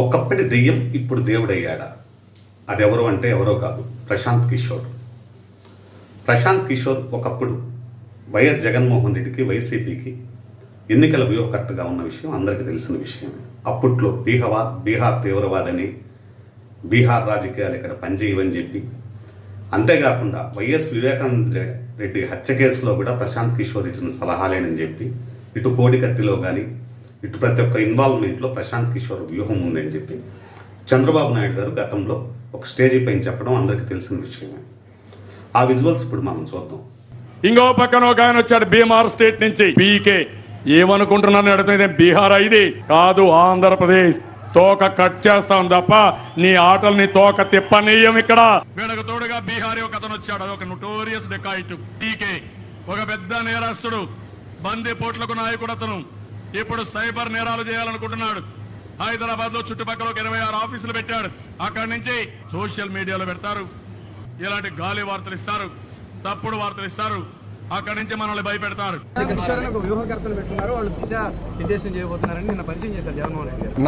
ఒకప్పటి దెయ్యం ఇప్పుడు దేవుడయ్యాడా? అదెవరు అంటే ఎవరో కాదు ప్రశాంత్ కిషోర్. ప్రశాంత్ కిషోర్ ఒకప్పుడు వైఎస్ జగన్మోహన్ రెడ్డికి వైసీపీకి ఎన్నికల వ్యూహకర్తగా ఉన్న విషయం అందరికీ తెలిసిన విషయం అప్పట్లో బీహవా బీహార్ తీవ్రవాదని బీహార్ రాజకీయాలు ఇక్కడ పనిచేయవని చెప్పి అంతేకాకుండా వైఎస్ వివేకానంద రెడ్డి హత్య కేసులో కూడా ప్రశాంత్ కిషోర్ ఇచ్చిన సలహాలేనని చెప్పి ఇటు కోడికత్తిలో కానీ ఇటు ప్రతి ఒక్క ఇన్వాల్వ్మెంట్లో ప్రశాంత్ కిషోర్ వ్యూహం ఉందని చెప్పి చంద్రబాబు నాయుడు గారు గతంలో ఒక స్టేజీ పైన చెప్పడం అందరికీ తెలిసిన విషయమే. ఆ విజువల్స్ ఇప్పుడు మనం చూద్దాం. ఇంకో పక్కన ఒక ఆయన వచ్చాడు బీహార్ స్టేట్ నుంచి పీకే. ఏమనుకుంటున్నాను అడుగుతుంది బీహార్ ఇది కాదు ఆంధ్రప్రదేశ్. తోక కట్ చేస్తాం తప్ప నీ ఆటల్ని తోక తిప్పనీయం ఇక్కడ. వీడకు తోడుగా బీహారీ ఒక అతను వచ్చాడు. ఒక నోటోరియస్ డెకాయిట్. పీకే. ఒక పెద్ద నేరస్తుడు. బందీ పోట్లకు నాయకుడు అతను. ఇప్పుడు సైబర్ నేరాలు చేయాలనుకుంటున్నాడు. హైదరాబాద్లో చుట్టుపక్కల ఒక ఇరవై ఆరు ఆఫీసులు పెట్టాడు. అక్కడి నుంచి సోషల్ మీడియాలో పెడతారు. ఇలాంటి గాలి వార్తలు ఇస్తారు. తప్పుడు వార్తలు ఇస్తారు. అక్కడి నుంచి మనల్ని భయపెడతారు.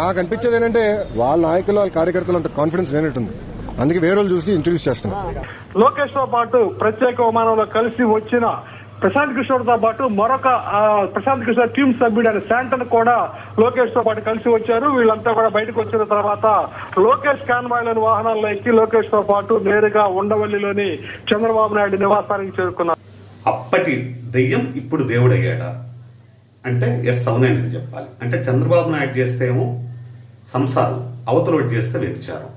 నాకు అనిపించేది ఏంటంటే వాళ్ళ నాయకులు వాళ్ళ కార్యకర్తలు అంత కాన్ఫిడెన్స్ లేనట్టుంది. అందుకే వేరే వాళ్ళు చూసి ఇంట్రడ్యూస్ చేస్తున్నారు. లోకేష్తో పాటు ప్రత్యేక విమానంలో కలిసి వచ్చిన ప్రశాంత్ కిషోర్తో పాటు మరొక ప్రశాంత్ కిషోర్ టీం అయిన శాంటన్ కూడా లోకేష్తో పాటు కలిసి వచ్చారు. వీళ్ళంతా కూడా బయటకు వచ్చిన తర్వాత లోకేష్ కాన్వాయ్లోని వాహనాల్లో ఎక్కి లోకేష్తో పాటు నేరుగా ఉండవల్లిలోని చంద్రబాబు నాయుడు నివాసానికి చేరుకున్నారు. అప్పటి దెయ్యం ఇప్పుడు దేవుడయ్యాడా? అంటే ఎస్ అవునని చెప్పాలి. అంటే చంద్రబాబు నాయుడు చేస్తే ఏమో సంసారం అవతల చేస్తే వ్యభిచారం.